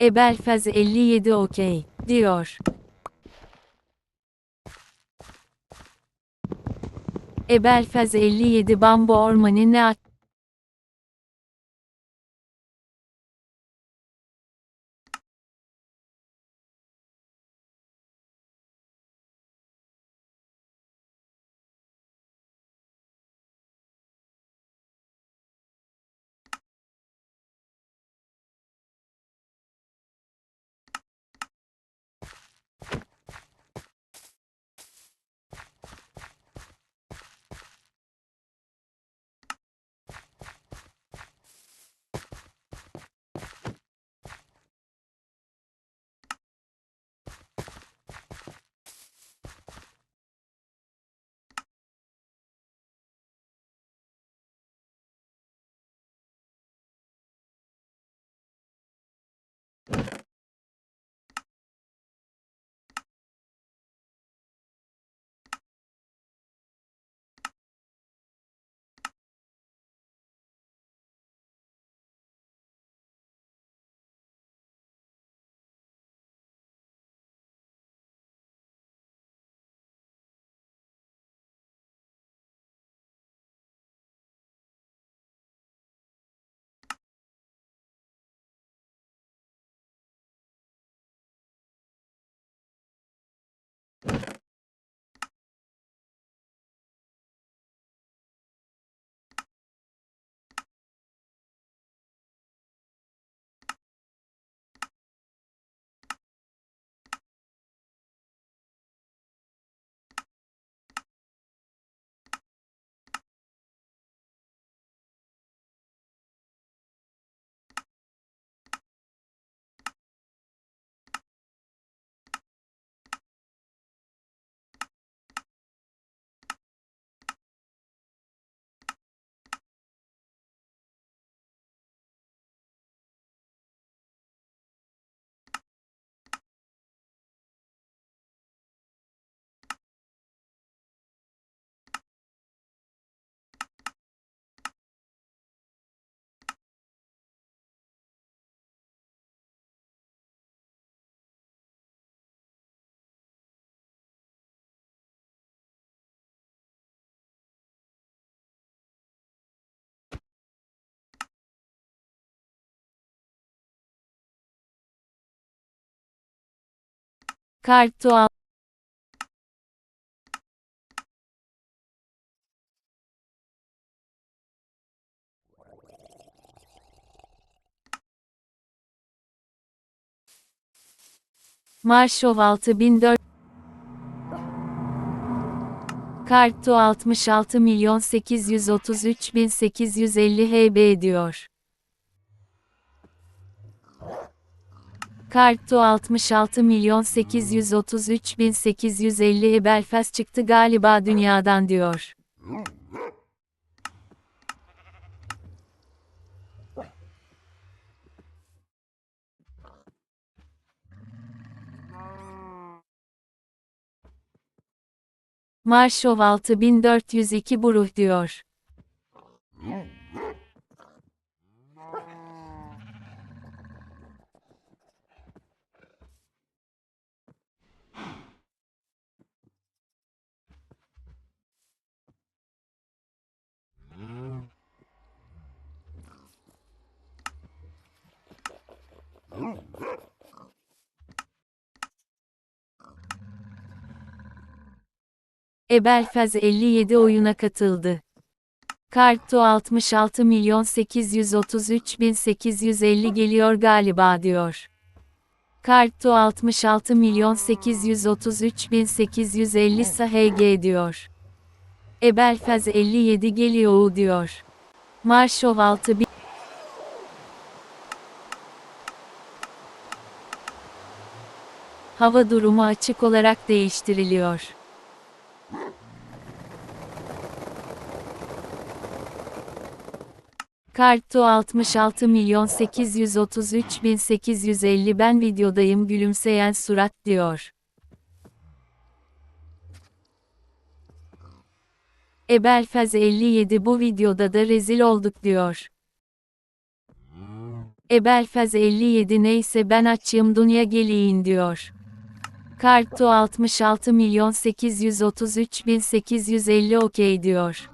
Ebelfez 57 okey, diyor. Ebelfez 57 Bambu Ormanı ne at- Kartu al. Marşov 6400 Kartu 66 milyon 833 bin 850 HB diyor. Kartu 66 milyon 833 bin 850 Ebelfes çıktı galiba dünyadan diyor. Marşov 6402 buruh diyor. Ebelfez 57 oyuna katıldı. Kartu 66 milyon 833 bin 850 geliyor galiba diyor. Kartu 66 milyon 833 bin 850 SHG diyor. Ebelfez 57 geliyor diyor. Marşov 6 Hava durumu açık olarak değiştiriliyor. Kartu 66 milyon 833 bin 850 ben videodayım gülümseyen surat diyor. Ebelfez 57 bu videoda da rezil olduk diyor. Ebelfez 57 neyse ben açayım dünya geliyin diyor. Karto 66 milyon 833 bin 850 okey diyor.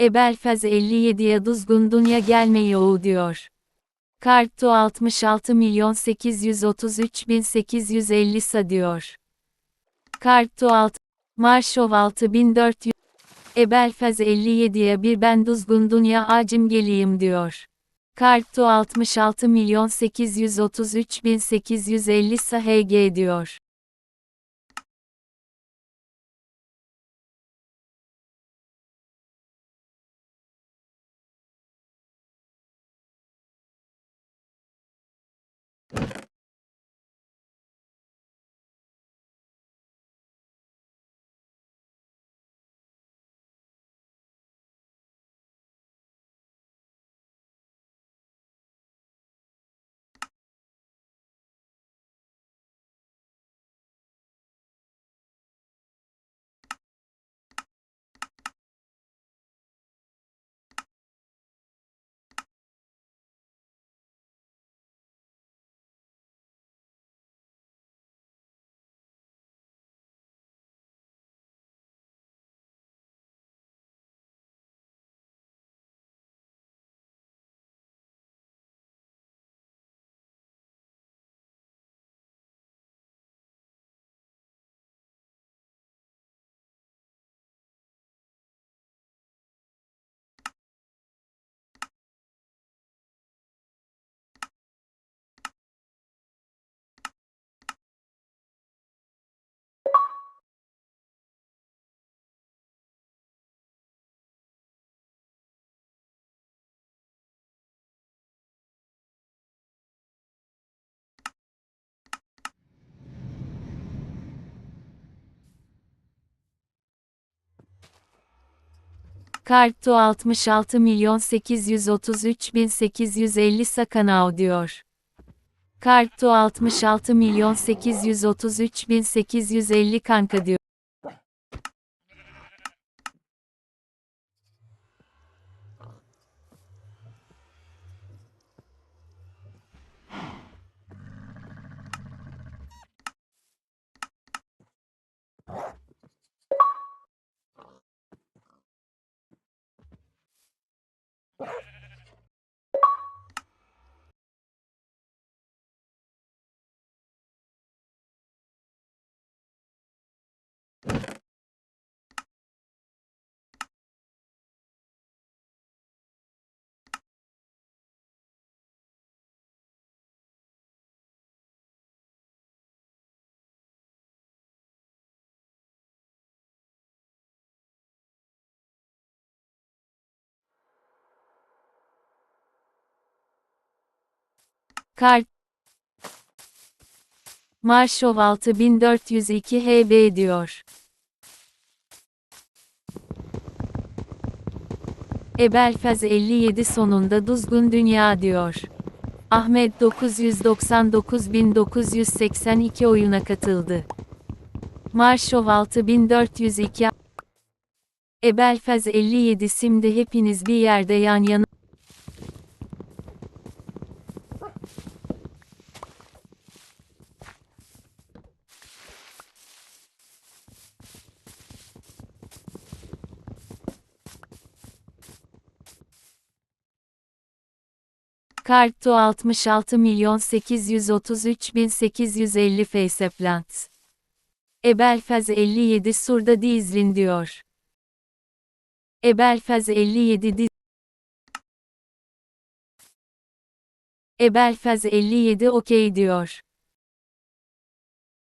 Ebelfez 57'ye düzgün dünya gelmeyi diyor. Karto 66 milyon 833 bin 850 sa diyor. Karto 6, Marşov 6400, Ebelfez 57'ye bir ben düzgün dünya acım geleyim diyor. Karto 66 milyon 833 bin 850 sa HG diyor. Karto 66 milyon 833 bin 850 Sakanao diyor. Karto 66 milyon 833 bin 850 kanka diyor. Kart Marşov 6402 HB diyor. Ebelfez 57 sonunda Duzgun Dünya diyor. Ahmet 999.982 oyuna katıldı. Marşov 6402 Ebelfez 57 şimdi hepiniz bir yerde yan yana Karto 66 milyon 833 bin 850 Faceplants. Ebelfez 57 Surda Dizlin diyor. Ebelfez 57 Diz Ebelfez 57 okey diyor.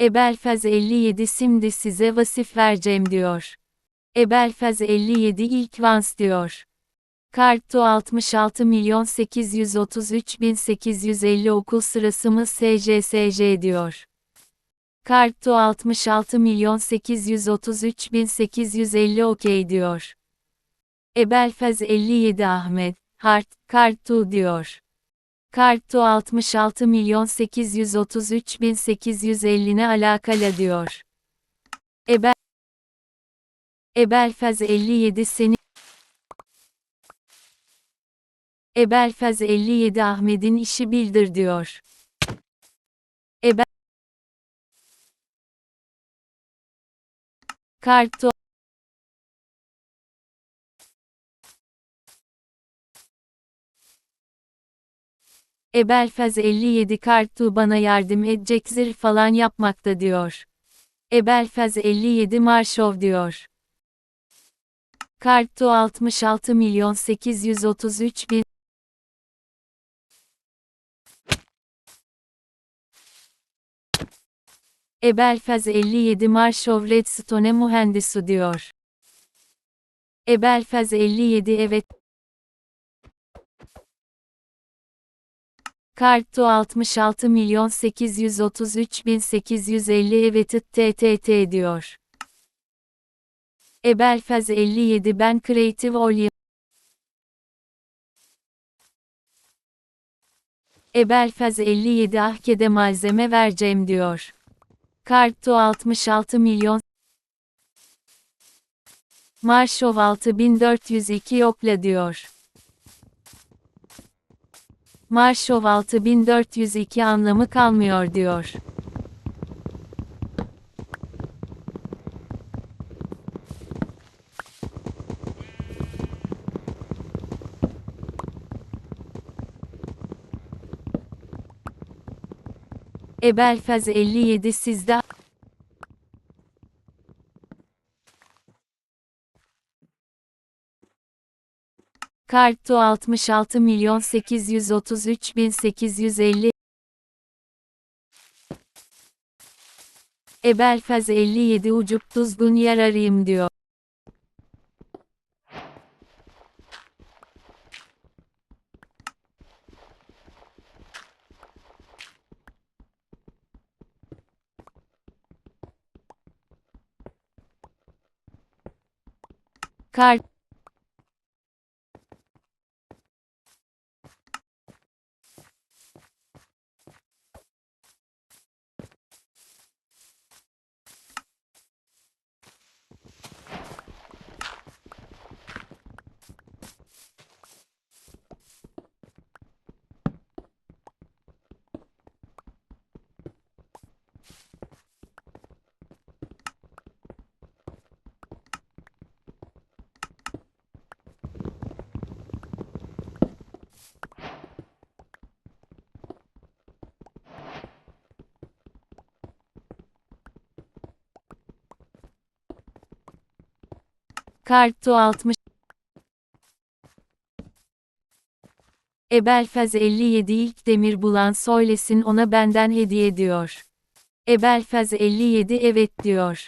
Ebelfez 57 şimdi size vasif vereceğim diyor. Ebelfez 57 ilk vans diyor. Kartu 66 milyon 833 bin 850 okul sırası mı SCSC diyor. Kartu 66 milyon 833 bin 850 okey diyor. Ebelfez 57 Ahmet, Hart, Kartu diyor. Kartu 66 milyon 833 bin 850 ne alakalı diyor. Ebel Ebelfez 57 seni Ebelfez 57 Ahmet'in işi bildir diyor. Ebel Kartu Ebelfez 57 Kartu bana yardım edecek zırh falan yapmakta diyor. Ebelfez 57 Marşov diyor. Kartu 66 milyon 833 bin Ebelfez 57 Marşov Redstone mühendisi diyor. Ebelfez 57 evet. Kartu 66 milyon 833 bin 850 evet TTT diyor. Ebelfez 57 ben Creative Olyum. Ebelfez 57 ahkede malzeme vereceğim diyor. Kartu 66 milyon. Marşov 6402 yokla diyor. Marşov 6402 anlamı kalmıyor diyor. Ebelfez 57 sizde Kartu 66 milyon 833 bin 850 Ebelfez 57 ucup tuzgun yer arayayım diyor. Kart Kartu 60 Ebelfez 57 ilk demir bulan söylesin ona benden hediye diyor. Ebelfez 57 evet diyor.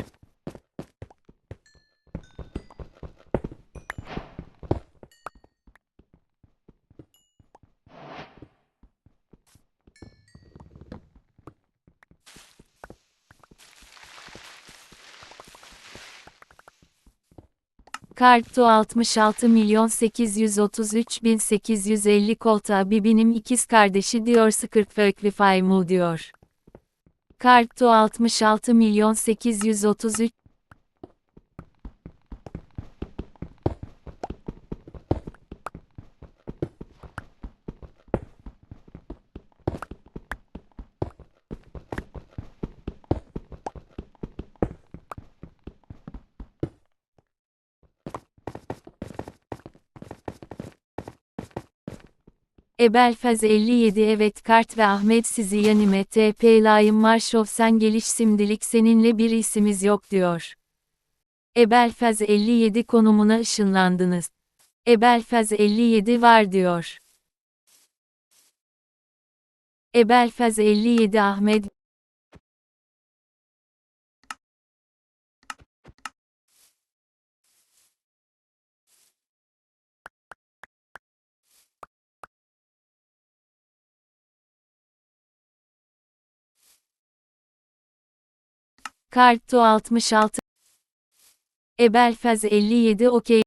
Kartu 66 milyon 833 bin 850 kolta Bibi'nin ikiz kardeşi diyor Skirtverklify mu diyor. Kartu 66 milyon 833 Ebelfez 57 evet Kart ve Ahmet sizi yanime TP layım Marşov sen geliş simdilik seninle bir isimiz yok diyor. Ebelfez 57 konumuna ışınlandınız. Ebelfez 57 var diyor. Ebelfez 57 Ahmet Karto 66 Ebelfez 57 Okey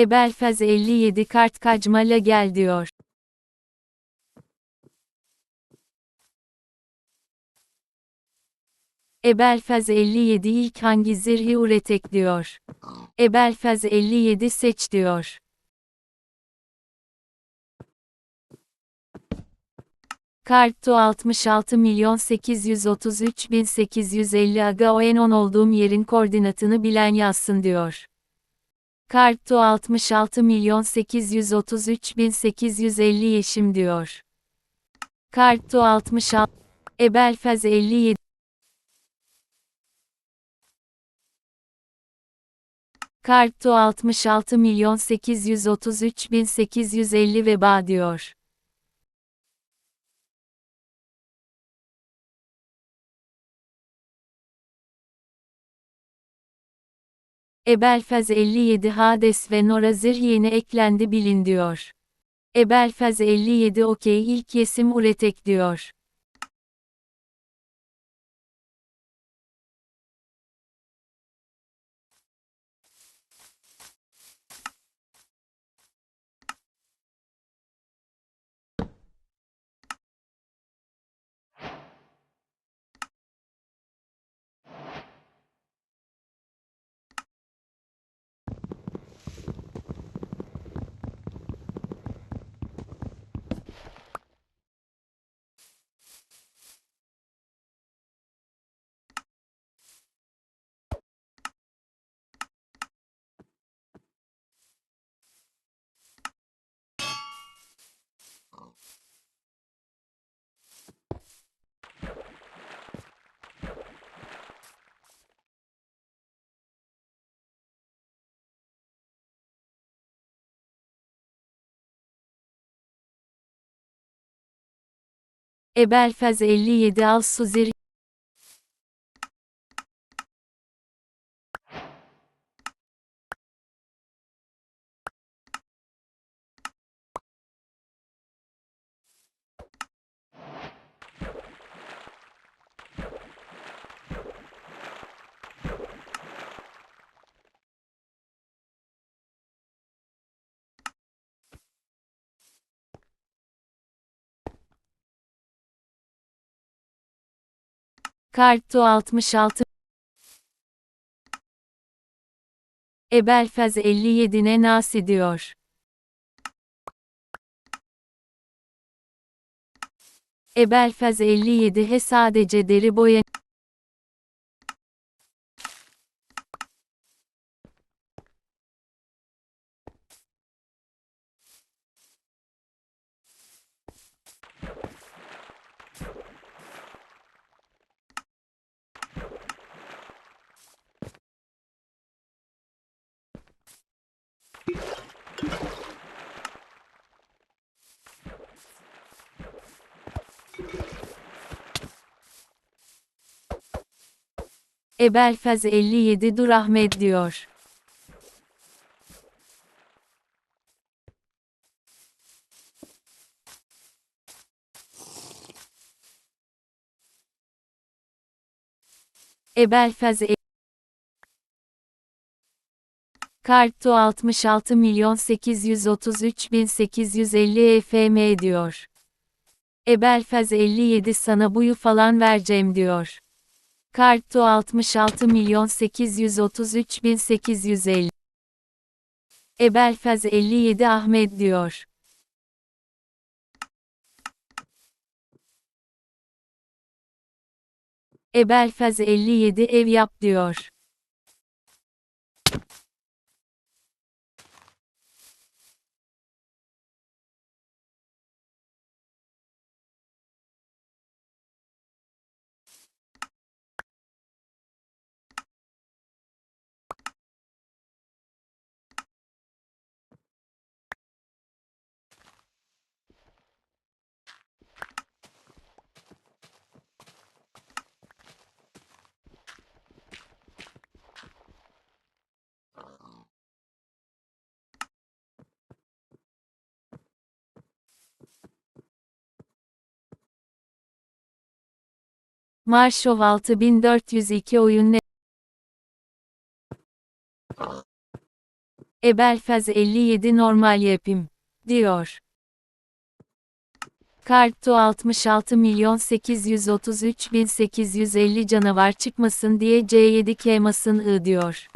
Ebelfez 57 kart kacmala gel diyor. Ebelfez 57 ilk hangi zırhı üretek diyor. Ebelfez 57 seç diyor. Karto 66 milyon 833 bin 850 aga o en on olduğum yerin koordinatını bilen yazsın diyor. Karto 66 milyon 833 bin 850 yeşim diyor. Karto 66 Ebelfez 57 Karto 66 milyon 833 bin 850 veba diyor. Ebelfez 57 Hades ve Nora zırh yeni eklendi bilin diyor. Ebelfez 57 okey ilk yesim üretek diyor. Ebelfez 57 al Karto 66 Ebelfez 57'ne nas ediyor. Ebelfez 57 he sadece deri boya Ebelfez 57 dur Ahmet diyor. Ebelfez e- Karto 66 milyon 833 bin 850 EFM diyor. Ebelfez 57 sana buyu falan vereceğim diyor. Karto 66 milyon 833 bin 850. Ebelfez 57 Ahmet diyor. Ebelfez 57 ev yap diyor. Marşov 6402 oyun ne? Ebelfez 57 normal yapım, diyor. Karto 66 milyon 833 bin 850 canavar çıkmasın diye C7 kemasın ı diyor.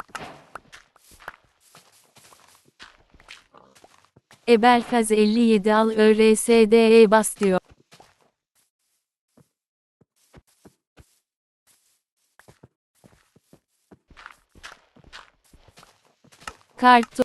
Ebelfez 57 al ÖRSDE bas diyor. Karto